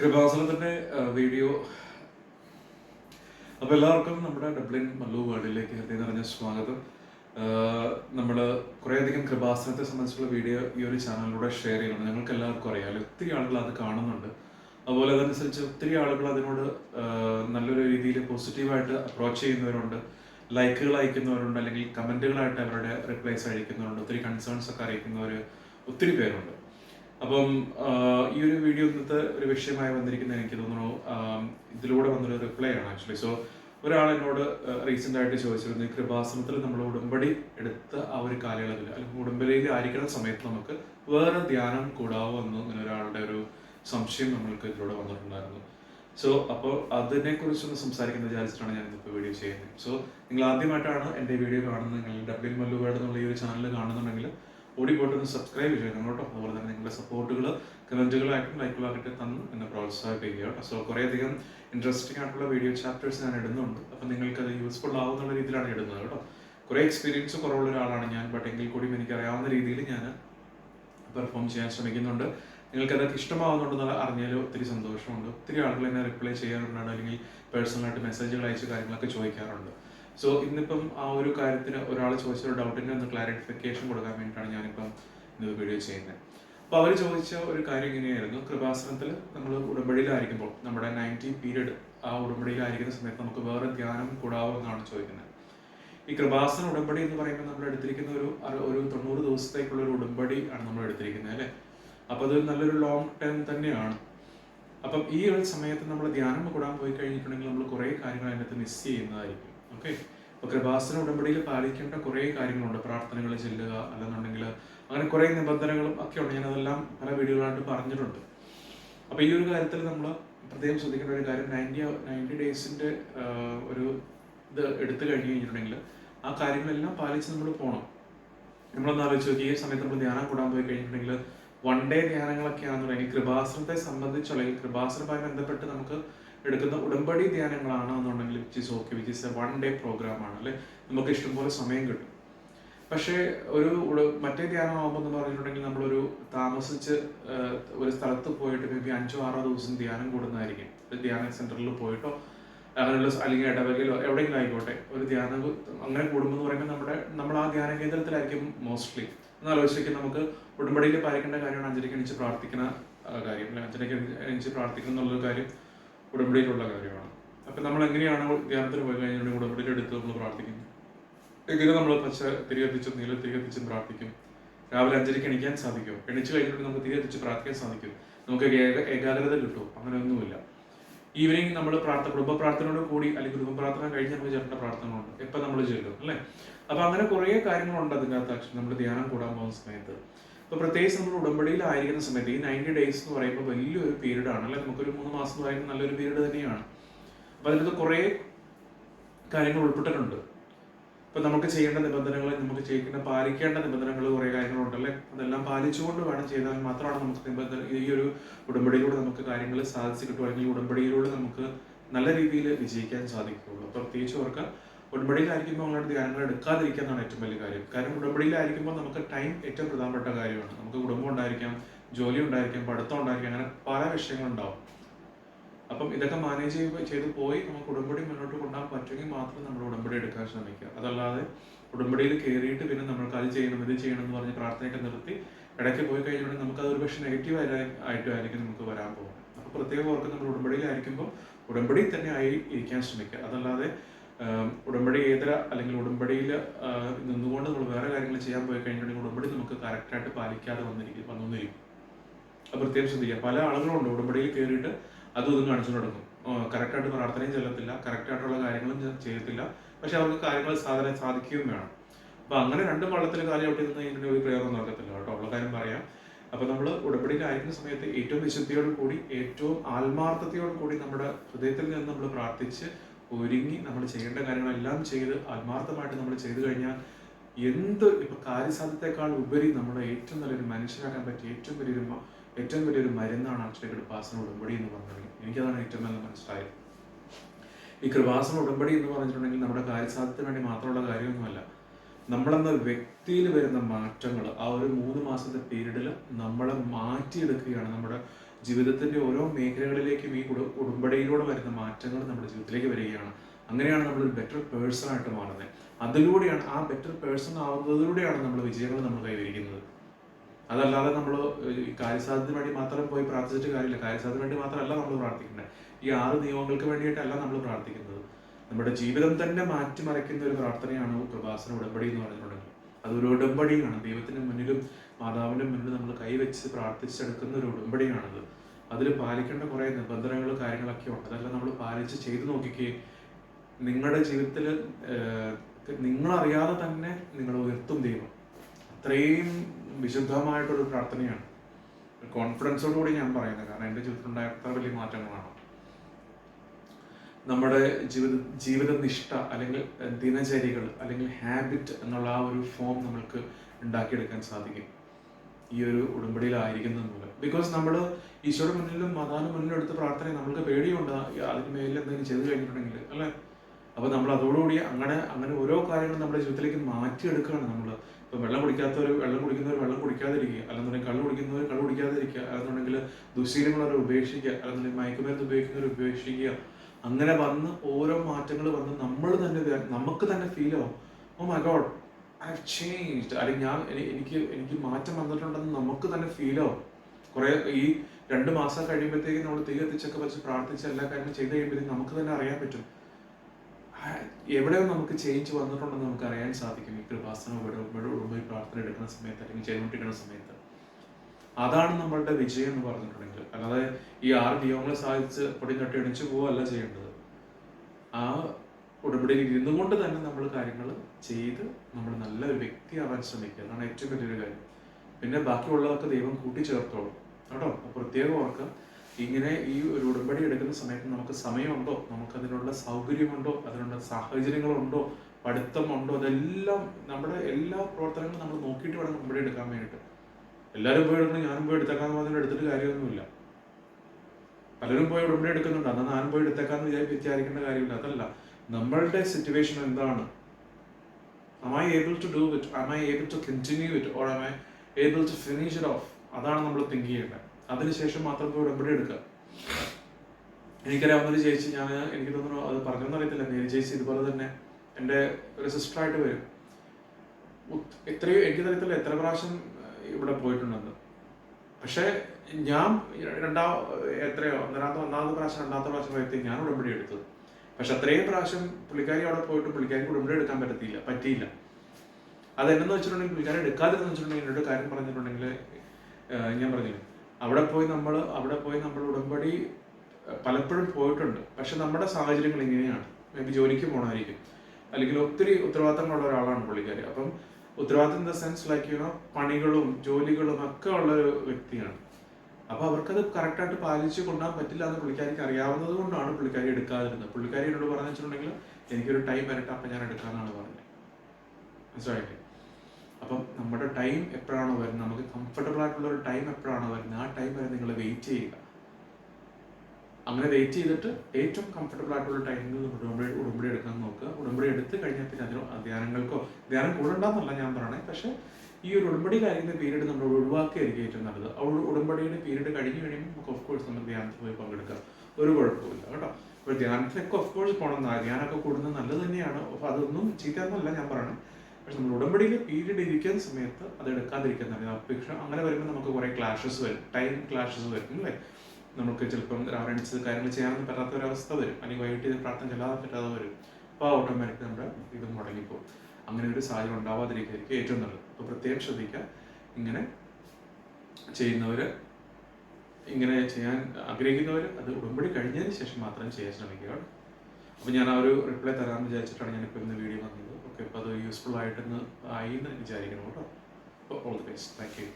കൃപാസനത്തിന്റെ video. അപ്പോൾ എല്ലാവർക്കും നമ്മുടെ ഡബ്ലിൻ മല്ലു വേൾഡിലേക്ക് ഹൃദയം നിറഞ്ഞ സ്വാഗതം. നമ്മൾ കുറേയധികം കൃപാസനത്തെ സംബന്ധിച്ചുള്ള വീഡിയോ ഈ ഒരു ചാനലിലൂടെ ഷെയർ ചെയ്യുന്നുണ്ട്. ഞങ്ങൾക്ക് എല്ലാവർക്കും അറിയാം ഒത്തിരി ആളുകൾ അത് കാണുന്നുണ്ട്. അതുപോലെ അതനുസരിച്ച് ഒത്തിരി ആളുകൾ അതിനോട് നല്ലൊരു രീതിയിൽ പോസിറ്റീവായിട്ട് അപ്രോച്ച് ചെയ്യുന്നവരുണ്ട്. ലൈക്കുകൾ അയക്കുന്നവരുണ്ട്. അല്ലെങ്കിൽ കമന്റുകളായിട്ട് അവരുടെ റിപ്ലൈസ് അയക്കുന്നവരുണ്ട്. ഒത്തിരി കൺസേൺസ് ഒക്കെ അറിയിക്കുന്നവർ ഒത്തിരി പേരുണ്ട്. അപ്പം ഈ ഒരു വീഡിയോ ഇന്നത്തെ ഒരു വിഷയമായി വന്നിരിക്കുന്ന എനിക്ക് തോന്നുന്നു ഇതിലൂടെ വന്നൊരു റിപ്ലൈ ആണ് ആക്ച്വലി സോ ഒരാൾ എന്നോട് റീസെന്റ് ആയിട്ട് ചോദിച്ചിരുന്നു ഈ കൃപാസനത്തിൽ നമ്മൾ ഉടമ്പടി എടുത്ത ആ ഒരു കാലയളവിൽ അല്ലെങ്കിൽ ഉടമ്പടിയിൽ ആയിരിക്കുന്ന സമയത്ത് നമുക്ക് വേറെ ധ്യാനം കൂടാവോ എന്ന് ഇങ്ങനെ ഒരാളുടെ ഒരു സംശയം നമ്മൾക്ക് ഇതിലൂടെ വന്നിട്ടുണ്ടായിരുന്നു. സോ അപ്പോൾ അതിനെക്കുറിച്ചൊന്ന് സംസാരിക്കുന്ന വിചാരിച്ചിട്ടാണ് ഞാൻ ഇന്നിപ്പോൾ വീഡിയോ ചെയ്യുന്നത്. സോ നിങ്ങൾ ആദ്യമായിട്ടാണ് എന്റെ വീഡിയോ കാണുന്നത്. നിങ്ങൾ ഡബ്ല്യു മല്ലുവേഡ് എന്നുള്ള ഈ ഒരു ചാനൽ കാണുന്നുണ്ടെങ്കിൽ ഓടി പോയിട്ടൊന്ന് സബ്സ്ക്രൈബ് ചെയ്യണം കേട്ടോ. അതുപോലെ തന്നെ നിങ്ങളുടെ സപ്പോർട്ടുകൾ കമന്റുകളായിട്ടും ലൈക്കുകളായിട്ട് തന്ന് എന്നെ പ്രോത്സാഹിപ്പിക്കുക കേട്ടോ. സോ കുറേയധികം ഇൻട്രസ്റ്റിംഗ് ആയിട്ടുള്ള വീഡിയോ ചാപ്റ്റേഴ്സ് ഞാൻ ഇടുന്നുണ്ട്. അപ്പം നിങ്ങൾക്ക് അത് യൂസ്ഫുൾ ആവുന്നുള്ള രീതിയിലാണ് ഇടുന്നത് കേട്ടോ. കുറേ എക്സ്പീരിയൻസ് കുറവുള്ള ഒരാളാണ് ഞാൻ ബട്ട് എങ്കിൽ കൂടിയും എനിക്ക് അറിയാവുന്ന രീതിയിൽ ഞാൻ പെർഫോം ചെയ്യാൻ ശ്രമിക്കുന്നുണ്ട്. നിങ്ങൾക്ക് അതൊക്കെ ഇഷ്ടമാവുന്നുണ്ടെന്ന് അറിഞ്ഞാൽ ഒത്തിരി സന്തോഷമുണ്ട്. ഒത്തിരി ആളുകൾ എന്നെ റിപ്ലൈ ചെയ്യാറുണ്ടാണ് അല്ലെങ്കിൽ പേഴ്സണലായിട്ട് മെസ്സേജുകൾ അയച്ച് കാര്യങ്ങളൊക്കെ ചോദിക്കാറുണ്ട്. സോ ഇന്നിപ്പം ആ ഒരു കാര്യത്തിന് ഒരാൾ ചോദിച്ച ഒരു ഡൗട്ടിന് ഒന്ന് ക്ലാരിഫിക്കേഷൻ കൊടുക്കാൻ വേണ്ടിയിട്ടാണ് ഞാനിപ്പം ഇന്ന് വീഡിയോ ചെയ്യുന്നത്. അപ്പോൾ അവർ ചോദിച്ച ഒരു കാര്യം ഇങ്ങനെയായിരുന്നു. കൃപാസനത്തിൽ നമ്മൾ ഉടമ്പടിയിലായിരിക്കുമ്പോൾ നമ്മുടെ നയന്റി പീരീഡ് ആ ഉടമ്പടിയിലായിരിക്കുന്ന സമയത്ത് നമുക്ക് വേറെ ധ്യാനം കൂടാവോ എന്നാണ് ചോദിക്കുന്നത്. ഈ കൃപാസന ഉടമ്പടി എന്ന് പറയുമ്പോൾ നമ്മൾ എടുത്തിരിക്കുന്ന ഒരു ഒരു തൊണ്ണൂറ് ദിവസത്തേക്കുള്ള ഒരു ഉടമ്പടി ആണ് നമ്മൾ എടുത്തിരിക്കുന്നത് അല്ലേ? അപ്പോൾ അത് നല്ലൊരു ലോങ് ടേം തന്നെയാണ്. അപ്പം ഈ ഒരു സമയത്ത് നമ്മൾ ധ്യാനം കൂടാൻ പോയി കഴിഞ്ഞിട്ടുണ്ടെങ്കിൽ നമ്മൾ കുറേ കാര്യങ്ങൾ അതിനകത്ത് മിസ് ചെയ്യുന്നതായിരിക്കും. ഓക്കെ. അപ്പൊ കൃപാസന ഉടമ്പടിയിൽ പാലിക്കേണ്ട കുറേ കാര്യങ്ങളുണ്ട്. പ്രാർത്ഥനകൾ ചെല്ലുക അല്ലെന്നുണ്ടെങ്കിൽ അങ്ങനെ കുറേ നിബന്ധനകളും ഒക്കെ ഉണ്ട്. ഞാൻ അതെല്ലാം പല വീഡിയോകളായിട്ട് പറഞ്ഞിട്ടുണ്ട്. അപ്പോൾ ഈ ഒരു കാര്യത്തിൽ നമ്മൾ പ്രത്യേകം ശ്രദ്ധിക്കേണ്ട ഒരു കാര്യം നയന്റി നയന്റി ഡേയ്സിന്റെ ഒരു ഇത് എടുത്തു കഴിഞ്ഞ് കഴിഞ്ഞിട്ടുണ്ടെങ്കിൽ ആ കാര്യങ്ങളെല്ലാം പാലിച്ച് നമ്മൾ പോകണം നമ്മളൊന്ന് ആലോചിച്ച് നോക്കി. ഈ സമയത്ത് നമ്മൾ ധ്യാനം കൂടാൻ പോയി കഴിഞ്ഞിട്ടുണ്ടെങ്കിൽ വൺ ഡേ ധ്യാനങ്ങളൊക്കെയാണെന്നുണ്ടെങ്കിൽ കൃപാസനത്തെ സംബന്ധിച്ചുള്ള കൃപാസനവുമായി ബന്ധപ്പെട്ട് നമുക്ക് എടുക്കുന്ന ഉടമ്പടി ധ്യാനങ്ങളാണ് എന്നുണ്ടെങ്കിൽ which is okay which is a one day programme ആണ് അല്ലെ? നമുക്ക് ഇഷ്ടംപോലെ സമയം കിട്ടും. പക്ഷേ ഒരു മറ്റേ ധ്യാനം ആകുമ്പോൾ എന്ന് പറഞ്ഞിട്ടുണ്ടെങ്കിൽ നമ്മളൊരു താമസിച്ച് ഒരു സ്ഥലത്ത് പോയിട്ട് മേ ബി അഞ്ചോ ആറോ ദിവസം ധ്യാനം കൂടുന്നതായിരിക്കും. ധ്യാന സെന്ററിൽ പോയിട്ടോ അങ്ങനെയുള്ള അല്ലെങ്കിൽ ഇടവകയിലോ എവിടെയെങ്കിലും ആയിക്കോട്ടെ ഒരു ധ്യാനം അങ്ങനെ കൂടുമ്പോൾ എന്ന് പറയുമ്പോൾ നമ്മുടെ നമ്മൾ ആ ധ്യാന കേന്ദ്രത്തിലായിരിക്കും മോസ്റ്റ്ലി എന്ന് ആലോചിക്കും നമുക്ക് ഉടമ്പടിയിൽ പാലിക്കേണ്ട കാര്യമാണ് അഞ്ചരയ്ക്ക് എണീച്ച് പ്രാർത്ഥിക്കുന്ന കാര്യം അഞ്ചരയ്ക്ക് എണീച്ച് പ്രാർത്ഥിക്കുന്ന കാര്യം. ഉടമ്പടിയിലുള്ള കാര്യമാണ്. അപ്പം നമ്മൾ എങ്ങനെയാണ് ധ്യാനത്തിന് പോയി കഴിഞ്ഞാൽ ഉടമ്പടിയിൽ എടുത്ത് നമ്മൾ പ്രാർത്ഥിക്കുന്നത് എങ്ങനെ നമ്മൾ പച്ച തിരി കത്തിച്ചും നീല തിരി കത്തിച്ചും പ്രാർത്ഥിക്കും? രാവിലെ അഞ്ചരയ്ക്ക് എണീക്കാൻ സാധിക്കും. എണിച്ചു കഴിഞ്ഞിട്ട് നമുക്ക് തിരി കത്തിച്ച് പ്രാർത്ഥിക്കാൻ സാധിക്കും. നമുക്ക് ഏക- ഏകാഗ്രത കിട്ടും. അങ്ങനെയൊന്നുമില്ല. ഈവനിങ് നമ്മൾ പ്രാർത്ഥന കുടുംബ പ്രാർത്ഥനയോട് കൂടി അല്ലെങ്കിൽ കുടുംബ പ്രാർത്ഥന കഴിഞ്ഞ് നമുക്ക് ചേർന്ന പ്രാർത്ഥനകളുണ്ട്. എപ്പം നമ്മൾ ചെല്ലും അല്ലേ? അപ്പൊ അങ്ങനെ കുറേ കാര്യങ്ങളുണ്ട് അതിനകത്ത്. ആക്ച്വലി നമ്മൾ ധ്യാനം കൂടാൻ പോകുന്ന സമയത്ത്. ഇപ്പൊ പ്രത്യേകിച്ച് നമ്മൾ ഉടമ്പടിയിലായിരിക്കുന്ന സമയത്ത് ഈ നയന്റി ഡേയ്സ് എന്ന് പറയുമ്പോൾ വലിയൊരു പീരീഡ് ആണ്. അല്ലെ നമുക്കൊരു മൂന്ന് മാസം എന്ന് പറയുമ്പോൾ നല്ലൊരു പീരീഡ് തന്നെയാണ്. അപ്പൊ അതിനകത്ത് കുറേ കാര്യങ്ങൾ ഉൾപ്പെട്ടിട്ടുണ്ട്. ഇപ്പൊ നമുക്ക് ചെയ്യേണ്ട നിബന്ധനകൾ നമുക്ക് ചെയ്യേണ്ട പാലിക്കേണ്ട നിബന്ധനകൾ കുറേ കാര്യങ്ങളുണ്ടല്ലേ അതെല്ലാം പാലിച്ചുകൊണ്ട് വേണം ചെയ്താൽ മാത്രമാണ് നമുക്ക് നിബന്ധന ഈ ഒരു ഉടമ്പടിയിലൂടെ നമുക്ക് കാര്യങ്ങൾ സാധിച്ചു കിട്ടുക അല്ലെങ്കിൽ ഉടമ്പടിയിലൂടെ നമുക്ക് നല്ല രീതിയിൽ വിജയിക്കാൻ സാധിക്കുകയുള്ളൂ. പ്രത്യേകിച്ച് അവർക്ക് ഉടമ്പടിയിലായിരിക്കുമ്പോൾ നമ്മുടെ എടുക്കാതിരിക്കുക എന്നാണ് ഏറ്റവും വലിയ കാര്യം. കാരണം ഉടമ്പടിയിലായിരിക്കുമ്പോൾ നമുക്ക് ടൈം ഏറ്റവും പ്രധാനപ്പെട്ട കാര്യമാണ്. നമുക്ക് കുടുംബം ഉണ്ടായിരിക്കാം ജോലി ഉണ്ടായിരിക്കാം പഠിത്തം ഉണ്ടായിരിക്കാം അങ്ങനെ പല വിഷയങ്ങളുണ്ടാവും. അപ്പം ഇതൊക്കെ മാനേജ് ചെയ്ത് ചെയ്ത് പോയി നമുക്ക് ഉടമ്പടി മുന്നോട്ട് കൊണ്ടുപോകാൻ പറ്റുമെങ്കിൽ മാത്രം നമ്മൾ ഉടമ്പടി എടുക്കാൻ ശ്രമിക്കുക. അതല്ലാതെ ഉടമ്പടിയിൽ കയറിയിട്ട് പിന്നെ നമ്മൾക്ക് അത് ചെയ്യണം ഇത് ചെയ്യണം എന്ന് പറഞ്ഞ് പ്രാർത്ഥനയൊക്കെ നിർത്തി ഇടയ്ക്ക് പോയി കഴിഞ്ഞിട്ടുണ്ടെങ്കിൽ നമുക്ക് അത് ഒരു പക്ഷേ നെഗറ്റീവ് ആയിട്ടായിരിക്കും നമുക്ക് വരാൻ പോകുന്നത്. അപ്പോൾ പ്രത്യേകം ഓർക്ക് നമ്മൾ ഉടമ്പടിയിലായിരിക്കുമ്പോൾ ഉടമ്പടിയിൽ തന്നെ ആയി ഇരിക്കാൻ ശ്രമിക്കുക. അതല്ലാതെ ഉടമ്പടി ഏതര അല്ലെങ്കിൽ ഉടമ്പടിയിൽ നിന്നുകൊണ്ട് നമ്മൾ വേറെ കാര്യങ്ങൾ ചെയ്യാൻ പോയി കഴിഞ്ഞിട്ടുണ്ടെങ്കിൽ ഉടമ്പടി നമുക്ക് കറക്റ്റായിട്ട് പാലിക്കാതെ വന്നിരിക്കും വന്നിരിക്കും അത് പ്രത്യേകം ശ്രദ്ധിക്കുക. പല ആളുകളുണ്ട് ഉടമ്പടിയിൽ കയറിയിട്ട് അത് ഇതും കാണിച്ചു തുടങ്ങും. കറക്റ്റായിട്ട് പ്രാർത്ഥനയും ചെല്ലത്തില്ല കറക്റ്റായിട്ടുള്ള കാര്യങ്ങളും ചെയ്യത്തില്ല. പക്ഷെ അവർക്ക് കാര്യങ്ങൾ സാധനം സാധിക്കുകയും വേണം. അപ്പൊ അങ്ങനെ രണ്ടും വള്ളത്തിൽ കാലം അവിടെ നിന്ന് കഴിഞ്ഞിട്ടുണ്ടെങ്കിൽ ഒരു പ്രയോഗം നടക്കത്തില്ല കേട്ടോ. ഉള്ള കാര്യം പറയാം. അപ്പൊ നമ്മൾ ഉടമ്പടിയിലായിരിക്കുന്ന സമയത്ത് ഏറ്റവും വിശുദ്ധിയോട് കൂടി ഏറ്റവും ആത്മാർത്ഥതയോട് കൂടി നമ്മുടെ ഹൃദയത്തിൽ നിന്ന് നമ്മൾ പ്രാർത്ഥിച്ച് ഒരുങ്ങി നമ്മൾ ചെയ്യേണ്ട കാര്യങ്ങളെല്ലാം ചെയ്ത് ആത്മാർത്ഥമായിട്ട് നമ്മൾ ചെയ്തു കഴിഞ്ഞാൽ എന്ത് ഇപ്പൊ കാര്യസാധ്യത്തെക്കാൾ ഉപരി നമ്മുടെ ഏറ്റവും നല്ലൊരു മനുഷ്യരാക്കാൻ പറ്റിയ ഏറ്റവും വലിയൊരു ഏറ്റവും വലിയൊരു മരുന്നാണ് ആക്ച്വലി കൃപാസന ഉടമ്പടി എന്ന് പറഞ്ഞിട്ടുണ്ടെങ്കിൽ എനിക്കതാണ് ഏറ്റവും നല്ല മനസ്സിലായത്. ഈ കൃപാസന ഉടമ്പടി എന്ന് പറഞ്ഞിട്ടുണ്ടെങ്കിൽ നമ്മുടെ കാര്യസാധ്യത്തിന് വേണ്ടി മാത്രമുള്ള കാര്യമൊന്നുമല്ല. നമ്മളെന്ന വ്യക്തിയിൽ വരുന്ന മാറ്റങ്ങൾ ആ ഒരു മൂന്ന് മാസത്തെ പീരീഡിൽ നമ്മളെ മാറ്റിയെടുക്കുകയാണ് നമ്മുടെ ജീവിതത്തിന്റെ ഓരോ മേഖലകളിലേക്കും ഈ കുടു ഉടമ്പടിയിലൂടെ വരുന്ന മാറ്റങ്ങൾ നമ്മുടെ ജീവിതത്തിലേക്ക് വരികയാണ്. അങ്ങനെയാണ് നമ്മൾ ഒരു ബെറ്റർ പേഴ്സൺ ആയിട്ട് മാറുന്നത്. അതിലൂടെയാണ് ആ ബെറ്റർ പേഴ്സൺ ആവുന്നതിലൂടെയാണ് നമ്മൾ വിജയങ്ങൾ നമ്മൾ കൈവരിക്കുന്നത് അതല്ലാതെ നമ്മൾ കാര്യസാധ്യത്തിന് വേണ്ടി മാത്രം പോയി പ്രാർത്ഥിച്ചിട്ട് കാര്യമില്ല. കാര്യസാധ്യത്തിന് വേണ്ടി മാത്രമല്ല നമ്മൾ പ്രാർത്ഥിക്കുന്നത് ഈ ആറ് നിയമങ്ങൾക്ക് വേണ്ടിയിട്ടല്ല നമ്മൾ പ്രാർത്ഥിക്കുന്നത്. നമ്മുടെ ജീവിതം തന്നെ മാറ്റിമറിക്കുന്ന ഒരു പ്രാർത്ഥനയാണ് പ്രഭാസന ഉടമ്പടി എന്ന് പറഞ്ഞിട്ടുണ്ടെങ്കിൽ. അതൊരു ഉടമ്പടിയാണ്. ദൈവത്തിന്റെ മുന്നിലും മാതാവിന്റെ മുന്നിൽ നമ്മൾ കൈവച്ച് പ്രാർത്ഥിച്ചെടുക്കുന്ന ഒരു ഉടമ്പടിയാണത്. അതിൽ പാലിക്കേണ്ട കുറേ നിബന്ധനകൾ കാര്യങ്ങളൊക്കെ ഉണ്ട്. അതെല്ലാം നമ്മൾ പാലിച്ച് ചെയ്തു നോക്കിക്കേ നിങ്ങളുടെ ജീവിതത്തിൽ നിങ്ങളറിയാതെ തന്നെ നിങ്ങൾ ഉയർത്തും ദൈവം. അത്രയും വിശുദ്ധമായിട്ടൊരു പ്രാർത്ഥനയാണ്. കോൺഫിഡൻസോട് കൂടി ഞാൻ പറയുന്നത് കാരണം എന്റെ ജീവിതത്തിലുണ്ടായ അത്ര വലിയ മാറ്റങ്ങളാണ്. നമ്മുടെ ജീവിത ജീവിത നിഷ്ഠ അല്ലെങ്കിൽ ദിനചര്യകൾ അല്ലെങ്കിൽ ഹാബിറ്റ് എന്നുള്ള ആ ഒരു ഫോം നമ്മൾക്ക് ഉണ്ടാക്കിയെടുക്കാൻ സാധിക്കും. ഈ ഒരു ഉടമ്പടിയിലായിരിക്കുന്നത് ബിക്കോസ് നമ്മൾ ഈശോയുടെ മുന്നിലും മാതാവിന് മുന്നിലും എടുത്ത പ്രാർത്ഥന നമ്മൾക്ക് പേടിയുണ്ട്. അതിന് മേലിൽ എന്തെങ്കിലും ചെയ്തു കഴിഞ്ഞിട്ടുണ്ടെങ്കിൽ അല്ലേ? അപ്പോൾ നമ്മൾ അതോടുകൂടി അങ്ങനെ അങ്ങനെ ഓരോ കാര്യങ്ങളും നമ്മുടെ ജീവിതത്തിലേക്ക് മാറ്റിയെടുക്കുകയാണ് നമ്മൾ ഇപ്പൊ വെള്ളം കുടിക്കാത്തവർ വെള്ളം കുടിക്കുന്നവർ വെള്ളം കുടിക്കാതിരിക്കുക. അല്ലെന്നുണ്ടെങ്കിൽ കള്ള് കുടിക്കുന്നവർ കള്ള് കുടിക്കാതിരിക്കുക. അല്ലെന്നുണ്ടെങ്കിൽ ദുശീലങ്ങളവർ ഉപേക്ഷിക്കുക. അല്ലെന്നുണ്ടെങ്കിൽ മയക്കുമരുന്ന് ഉപയോഗിക്കുന്നവർ ഉപേക്ഷിക്കുക. അങ്ങനെ വന്ന് ഓരോ മാറ്റങ്ങൾ വന്ന് നമ്മൾ തന്നെ നമുക്ക് തന്നെ ഫീൽ ആവും. Oh my god I changed അല്ലെങ്കിൽ ഞാൻ എനി- എനിക്ക് എനിക്ക് മാറ്റം വന്നിട്ടുണ്ടെന്ന് നമുക്ക് തന്നെ ഫീൽ ആവും. കുറെ ഈ രണ്ട് മാസം കഴിയുമ്പോഴത്തേക്ക് നമ്മൾ തീ കത്തിച്ചൊക്കെ വെച്ച് പ്രാർത്ഥിച്ച് എല്ലാ കാര്യങ്ങളും ചെയ്ത് കഴിയുമ്പോഴത്തേക്ക് നമുക്ക് തന്നെ അറിയാൻ പറ്റും. എവിടെയോ നമുക്ക് ചേഞ്ച് വന്നിട്ടുണ്ടെന്ന് നമുക്ക് അറിയാൻ സാധിക്കും. ഈ കൃപാസനം ഉടമ്പടി പ്രാർത്ഥന എടുക്കുന്ന സമയത്ത് അല്ലെങ്കിൽ ചെയ്തുകൊണ്ടിരിക്കുന്ന സമയത്ത്. അതാണ് നമ്മളുടെ വിജയം എന്ന് പറഞ്ഞിട്ടുണ്ടെങ്കിൽ. അല്ലാതെ ഈ ആറ് നിയമങ്ങളെ സാധിച്ച് പൊടി തട്ടി എണിച്ചു അല്ല ചെയ്യേണ്ടത്. ആ ഉടമ്പടിയിൽ ഇരുന്നു കൊണ്ട് തന്നെ നമ്മൾ കാര്യങ്ങൾ ചെയ്ത് നമ്മൾ നല്ലൊരു വ്യക്തിയാവാൻ ശ്രമിക്കുക. അതാണ് ഏറ്റവും വലിയൊരു കാര്യം. പിന്നെ ബാക്കിയുള്ളതൊക്കെ ദൈവം കൂട്ടിച്ചേർത്തോളും. കേട്ടോ? പ്രത്യേകം ഓർക്കുക ഇങ്ങനെ ഈ ഒരു ഉടമ്പടി എടുക്കുന്ന സമയത്ത് നമുക്ക് സമയമുണ്ടോ? നമുക്ക് അതിനുള്ള സൗകര്യമുണ്ടോ? അതിനുള്ള സാഹചര്യങ്ങളുണ്ടോ? പഠിത്തമുണ്ടോ? അതെല്ലാം നമ്മുടെ എല്ലാ പ്രവർത്തനങ്ങളും നമ്മൾ നോക്കിയിട്ട് വേണം ഉടമ്പടി എടുക്കാൻ വേണ്ടിയിട്ട്. എല്ലാവരും പോയി എടുക്കണം ഞാനും പോയി എടുത്തേക്കാന്ന് പറഞ്ഞാൽ എടുത്തിട്ട് കാര്യമൊന്നുമില്ല. പലരും പോയി ഉടമ്പടി എടുക്കുന്നുണ്ട്. അന്ന് ഞാനും പോയി എടുത്തേക്കാന്ന് വിചാരി വിചാരിക്കേണ്ട കാര്യമില്ല. അതല്ല. നമ്മളുടെ സിറ്റുവേഷൻ എന്താണ്? Am I able to do it? Am I able to continue it? Or am I able to finish it off? അതാണ് നമ്മൾ തിങ്ക് ചെയ്യേണ്ടത് അതിനുശേഷം മാത്രം പോയി ഉടമ്പടി എടുക്കുക. എനിക്കറിയാവുന്ന ഒരു ചേച്ചി ഞാൻ എനിക്ക് തോന്നുന്നു അത് പറഞ്ഞെന്നറിയത്തില്ല മേരി ചേച്ചി ഇതുപോലെ തന്നെ എന്റെ ഒരു സിസ്റ്ററായിട്ട് വരും. എത്രയോ എനിക്ക് തരത്തില്ല എത്ര പ്രാവശ്യം ഇവിടെ പോയിട്ടുണ്ടെന്ന്. പക്ഷേ ഞാൻ രണ്ടാം എത്രയോ ഒന്നാമത്തെ ഒന്നാമത്തെ പ്രാവശ്യം രണ്ടാമത്തെ പ്രാവശ്യം പോയത്തേക്ക് ഞാൻ ഉടമ്പടി എടുത്തത്. പക്ഷെ അത്രയും പ്രാവശ്യം പുള്ളിക്കാരി അവിടെ പോയിട്ട് പുള്ളിക്കാരി ഉടമ്പടി എടുക്കാൻ പറ്റത്തില്ല പറ്റിയില്ല. അതെന്നു വെച്ചിട്ടുണ്ടെങ്കിൽ പുള്ളിക്കാരി എടുക്കാതിരുന്നു വെച്ചിട്ടുണ്ടെങ്കിൽ എന്നോട് കാര്യം പറഞ്ഞിട്ടുണ്ടെങ്കിൽ ഞാൻ പറഞ്ഞില്ലേ? അവിടെ പോയി നമ്മൾ അവിടെ പോയി നമ്മൾ ഉടമ്പടി പലപ്പോഴും പോയിട്ടുണ്ട്. പക്ഷെ നമ്മുടെ സാഹചര്യങ്ങൾ ഇങ്ങനെയാണ്. മേ ബി ജോലിക്ക് പോകണമായിരിക്കും അല്ലെങ്കിൽ ഒത്തിരി ഉത്തരവാദിത്തങ്ങളുള്ള ഒരാളാണ് പുള്ളിക്കാരി. അപ്പം ഉത്തരവാദിത്തം in the sense like you know പണികളും ജോലികളും ഒക്കെ ഉള്ള ഒരു വ്യക്തിയാണ്. അപ്പൊ അവർക്കത് കറക്റ്റായിട്ട് പാലിച്ച് കൊണ്ടുപോകാൻ പറ്റില്ല എന്ന് പുള്ളിക്കാരിക്ക് അറിയാവുന്നത് കൊണ്ടാണ് പുള്ളിക്കാരി എടുക്കാതിരുന്നത്. പുള്ളിക്കാരി എന്നോട് പറഞ്ഞു വെച്ചിട്ടുണ്ടെങ്കിൽ എനിക്കൊരു ടൈം വരട്ടെ അപ്പൊ ഞാൻ എടുക്കാന്നാണ് പറഞ്ഞത്. മനസ്സിലായില്ലേ? അപ്പം നമ്മുടെ ടൈം എപ്പോഴാണോ വരുന്നത്? നമുക്ക് കംഫർട്ടബിൾ ആയിട്ടുള്ള ഒരു ടൈം എപ്പോഴാണോ വരുന്നത്? ആ ടൈം വരെ നിങ്ങൾ വെയിറ്റ് ചെയ്യുക. അങ്ങനെ വെയിറ്റ് ചെയ്തിട്ട് ഏറ്റവും കംഫർട്ടബിൾ ആയിട്ടുള്ള ടൈമിൽ ഉടമ്പടി ഉടമ്പടി എടുക്കാൻ നോക്കുക. ഉടമ്പടി എടുത്ത് കഴിഞ്ഞാൽ പിന്നെ അതിന് ധ്യാനങ്ങൾക്കോ ധ്യാനം കൂടണ്ടെന്നല്ല ഞാൻ പറയണേ. പക്ഷെ ഈ ഒരു ഉടമ്പടി കഴിയുന്ന പീരീഡ് നമ്മൾ ഒഴിവാക്കിയായിരിക്കും ഏറ്റവും നല്ലത്. ആ ഉടമ്പടിയുടെ പീരീഡ് കഴിഞ്ഞു കഴിയുമ്പോൾ നമുക്ക് ഓഫ് കോഴ്സ് നമ്മൾ ധ്യാനത്തിൽ പോയി പങ്കെടുക്കാം. ഒരു കുഴപ്പമില്ല കേട്ടോ. അപ്പോൾ ധ്യാനത്തിലൊക്കെ ഓഫ് കോഴ്സ് പോകണം ധ്യാനമൊക്കെ കൂടുന്നത് നല്ലത് തന്നെയാണ്. അതൊന്നും ചീത്തയെന്നല്ല ഞാൻ പറയണം. പക്ഷെ നമ്മൾ ഉടമ്പടിയിൽ പീരീഡ് ഇരിക്കുന്ന സമയത്ത് അത് എടുക്കാതിരിക്കുന്ന അപേക്ഷ. അങ്ങനെ വരുമ്പോൾ നമുക്ക് കുറേ ക്ലാഷസ് വരും. ടൈം ക്ലാഷസ് വരും അല്ലേ? നമുക്ക് ചിലപ്പം രാവിലെ കാര്യങ്ങൾ ചെയ്യാനൊന്നും പറ്റാത്ത ഒരു അവസ്ഥ വരും. അല്ലെങ്കിൽ വൈകിട്ട് പ്രാർത്ഥന ചെല്ലാതെ പറ്റാതെ വരും. അപ്പോൾ ഓട്ടോമാറ്റിക് നമ്മുടെ ഇത് മുടങ്ങിപ്പോകും. അങ്ങനെ ഒരു സാഹചര്യം ഉണ്ടാവാതിരിക്കുകയായിരിക്കും ഏറ്റവും നല്ലത്. അപ്പോൾ പ്രത്യേകം ശ്രദ്ധിക്കുക. ഇങ്ങനെ ചെയ്യുന്നവർ ഇങ്ങനെ ചെയ്യാൻ ആഗ്രഹിക്കുന്നവർ അത് ഉടമ്പടി കഴിഞ്ഞതിന് ശേഷം മാത്രം ചെയ്യാൻ ശ്രമിക്കുക അപ്പോൾ ഞാൻ ആ ഒരു റിപ്ലൈ തരാമെന്ന് വിചാരിച്ചിട്ടാണ് ഞാനിപ്പോൾ ഇന്ന് വീഡിയോ വന്നത്. ഓക്കെ അപ്പോൾ അത് യൂസ്ഫുൾ ആയിട്ടെന്ന് ആയി എന്ന് വിചാരിക്കണം കേട്ടോ. അപ്പോൾ all the best thank you